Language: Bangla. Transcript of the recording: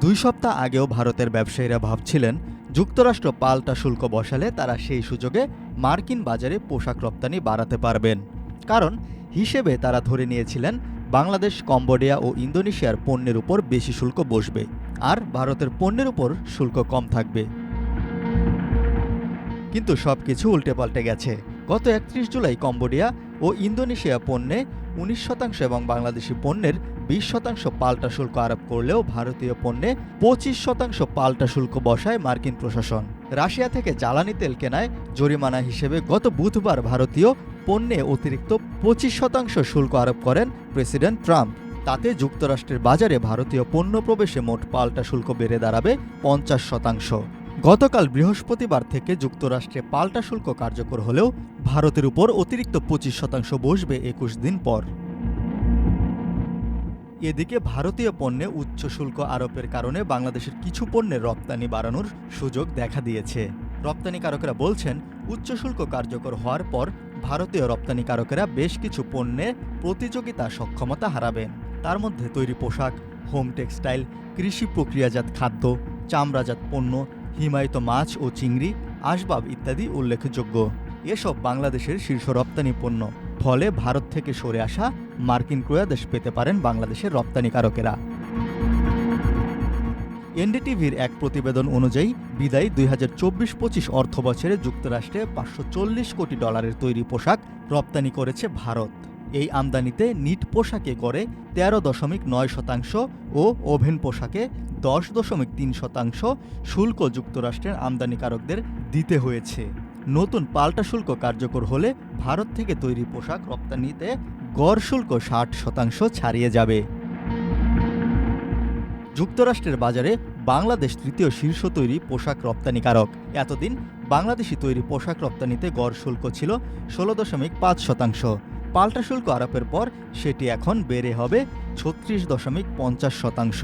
দুই সপ্তাহ আগেও ভারতের ব্যবসায়ীরা ভাবছিলেন, যুক্তরাষ্ট্র পাল্টা শুল্ক বসালে তারা সেই সুযোগে মার্কিন বাজারে পোশাক রপ্তানি বাড়াতে পারবেন। কারণ, হিসেবে তারা ধরে নিয়েছিলেন, বাংলাদেশ, কম্বোডিয়া ও ইন্দোনেশিয়ার পণ্যের উপর বেশি শুল্ক বসবে, আর ভারতের পণ্যের উপর শুল্ক কম থাকবে। কিন্তু সবকিছু উল্টে পাল্টে গেছে। গত একত্রিশ জুলাই কম্বোডিয়া ও ইন্দোনেশিয়া পণ্যে উনিশ শতাংশ এবং বাংলাদেশি পণ্যের বিশ শতাংশ পাল্টা শুল্ক আরোপ করলেও ভারতীয় পণ্যে পঁচিশ শতাংশ পাল্টা শুল্ক বসায় মার্কিন প্রশাসন। রাশিয়া থেকে জ্বালানি তেল কেনায় জরিমানা হিসেবে গত বুধবার ভারতীয় পণ্যে অতিরিক্ত পঁচিশ শতাংশ শুল্ক আরোপ করেন প্রেসিডেন্ট ট্রাম্প। তাতে যুক্তরাষ্ট্রের বাজারে ভারতীয় পণ্য প্রবেশে মোট পাল্টা শুল্ক বেড়ে দাঁড়াবে পঞ্চাশ শতাংশ। গতকাল বৃহস্পতিবার থেকে যুক্তরাষ্ট্রে পাল্টা শুল্ক কার্যকর হলেও ভারতের উপর অতিরিক্ত পঁচিশ শতাংশ বসবে একুশ দিন পর। এদিকে ভারতীয় পণ্যে উচ্চ শুল্ক আরোপের কারণে বাংলাদেশের কিছু পণ্যের রপ্তানি বাড়ানোর সুযোগ দেখা দিয়েছে। রপ্তানিকারকেরা বলছেন, উচ্চ শুল্ক কার্যকর হওয়ার পর ভারতীয় রপ্তানিকারকেরা বেশ কিছু পণ্যে প্রতিযোগিতা সক্ষমতা হারাবেন। তার মধ্যে তৈরি পোশাক, হোম টেক্সটাইল, কৃষি প্রক্রিয়াজাত খাদ্য, চামড়াজাত পণ্য হিমায়িত মাছ ও চিংড়ি, আসবাব ইত্যাদি উল্লেখযোগ্য। এসব বাংলাদেশের শীর্ষ রপ্তানি পণ্য। ফলে ভারত থেকে সরে আসা মার্কিন ক্রয়াদেশ পেতে পারেন বাংলাদেশের রপ্তানিকারকেরা। এনডিটিভির এক প্রতিবেদন অনুযায়ী, বিদায়ী দুই হাজার চব্বিশ পঁচিশ অর্থ বছরে যুক্তরাষ্ট্রে পাঁচশো চল্লিশ কোটি ডলারের তৈরি পোশাক রপ্তানি করেছে ভারত। এই আমদানিতে নিট পোশাকে গড়ে তেরো দশমিক নয় শতাংশ ও ওভেন পোশাকে দশ দশমিক তিন শতাংশ শুল্ক যুক্তরাষ্ট্রের আমদানিকারকদের দিতে হয়েছে। নতুন পাল্টা শুল্ক কার্যকর হলে ভারত থেকে তৈরি পোশাক রপ্তানিতে গড় শুল্ক ষাট শতাংশ ছাড়িয়ে যাবে। যুক্তরাষ্ট্রের বাজারে বাংলাদেশ তৃতীয় শীর্ষ তৈরি পোশাক রপ্তানিকারক। এতদিন বাংলাদেশি তৈরি পোশাক রপ্তানিতে গড় শুল্ক ছিল ষোলো দশমিক পাঁচ শতাংশ। পাল্টা শুল্ক আরোপের পর সেটি এখন বেড়ে হবে ছত্রিশ দশমিক পঞ্চাশ শতাংশ।